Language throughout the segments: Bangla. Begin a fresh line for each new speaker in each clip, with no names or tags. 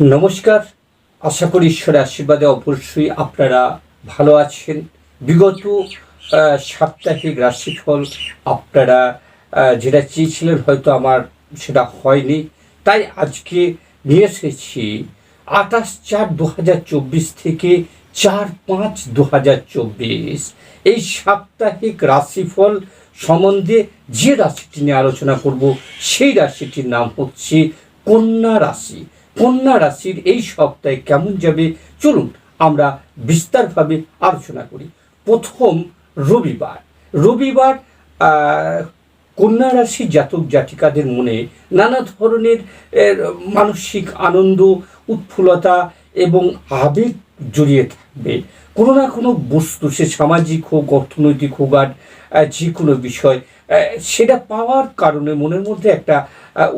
নমস্কার। আশা করি ঈশ্বরের আশীর্বাদে অবশ্যই আপনারা ভালো আছেন। বিগত সাপ্তাহিক রাশিফল আপনারা যেটা চেয়েছিলেন হয়তো আমার সেটা হয়নি। তাই আজকে নিয়ে এসেছি আঠাশ চার দু থেকে চার পাঁচ দু এই সাপ্তাহিক রাশিফল সম্বন্ধে যে রাশিটি নিয়ে আলোচনা করব, সেই রাশিটির নাম হচ্ছে কন্যা রাশি। কন্যা রাশির এই সপ্তাহে কেমন যাবে? চলুন আমরা বিস্তারভাবে আলোচনা করি। প্রথম রবিবার। রবিবার কন্যা রাশি জাতক জাতিকাদের মনে নানা ধরনের মানসিক আনন্দ, উৎফুল্লতা এবং আবেগ জড়িয়ে থাকবে। কোনো না কোনো বস্তু, সে সামাজিক হোক, অর্থনৈতিক হোক আর যে কোনো বিষয় সেটা পাওয়ার কারণে মনের মধ্যে একটা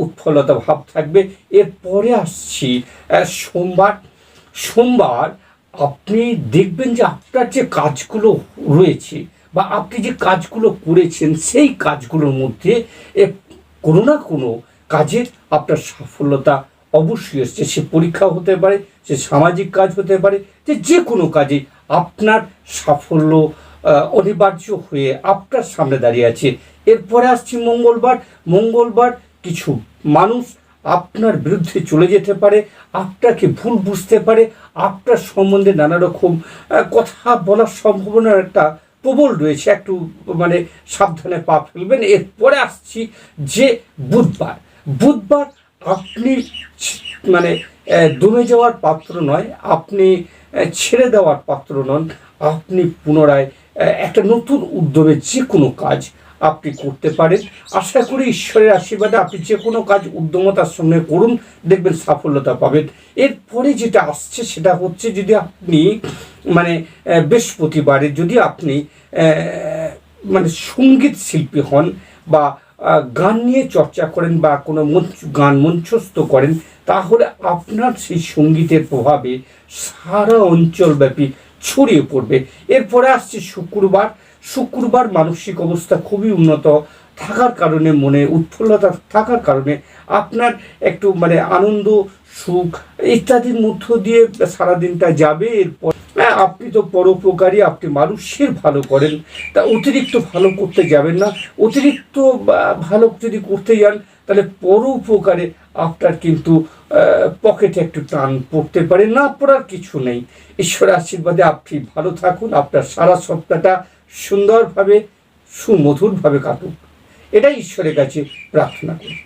উৎফলতা ভাব থাকবে। এরপরে আসছি সোমবার। সোমবার আপনি দেখবেন যে আপনার যে কাজগুলো রয়েছে বা আপনি যে কাজগুলো করেছেন, সেই কাজগুলোর মধ্যে কোনো না কোনো কাজের আপনার সাফল্যতা অবশ্যই এসছে। সে পরীক্ষা হতে পারে, সে সামাজিক কাজ হতে পারে, যে যে কোনো কাজে আপনার সাফল্য অনিবার্য হয়ে আপনার সামনে দাঁড়িয়ে আছে। এরপরে আসছি মঙ্গলবার। মঙ্গলবার কিছু মানুষ আপনার বিরুদ্ধে চলে যেতে পারে, আপনাকে ভুল বুঝতে পারে, আপনার সম্বন্ধে নানা রকম কথা বলার সম্ভাবনার একটা প্রবল রয়েছে। একটু মানে সাবধানে পা ফেলবেন। এরপরে আসছি যে বুধবার। বুধবার আপনি মানে দমে যাওয়ার পাত্র নয়, আপনি ছেড়ে দেওয়ার পাত্র নন, আপনি পুনরায় একটা নতুন উদ্যমে যে কোনো কাজ আপনি করতে পারেন। আশা করি ঈশ্বরের আশীর্বাদে আপনি যে কোনো কাজ উদ্যমতার সঙ্গে করুন, দেখবেন সাফল্যতা পাবেন। এরপরে যেটা আসছে সেটা হচ্ছে যদি আপনি মানে বৃহস্পতিবারে যদি আপনি মানে সংগীত শিল্পী হন বা গান নিয়ে চর্চা করেন বা কোনো মঞ্চ গান মঞ্চস্থ করেন, তাহলে আপনার সেই সঙ্গীতের প্রভাবে সারা অঞ্চলব্যাপী ছড়িয়ে পড়বে। এরপরে আসছে শুক্রবার। শুক্রবার মানসিক অবস্থা খুবই উন্নত। থাকার কারণে মনে উৎফুল্লতা থাকার কারণে আপনার একটু মানে আনন্দ, সুখ ইত্যাদির মধ্য দিয়ে সারাদিনটা যাবে। এরপর আপনি তো পরোপকারী, আপনি মানুষের ভালো করেন। তা অতিরিক্ত ভালো করতে যাবেন না। অতিরিক্ত ভালো যদি করতে যান, তাহলে পরোপকারে আপনার কিন্তু পকেটে একটু টান পড়তে পারে। না পড়ার কিছু নেই। ঈশ্বরের আশীর্বাদে আপনি ভালো থাকুন। আপনার সারা সপ্তাহটা সুন্দরভাবে, সুমধুরভাবে কাটুক। এটাই ঈশ্বরের কাছে প্রার্থনা করি।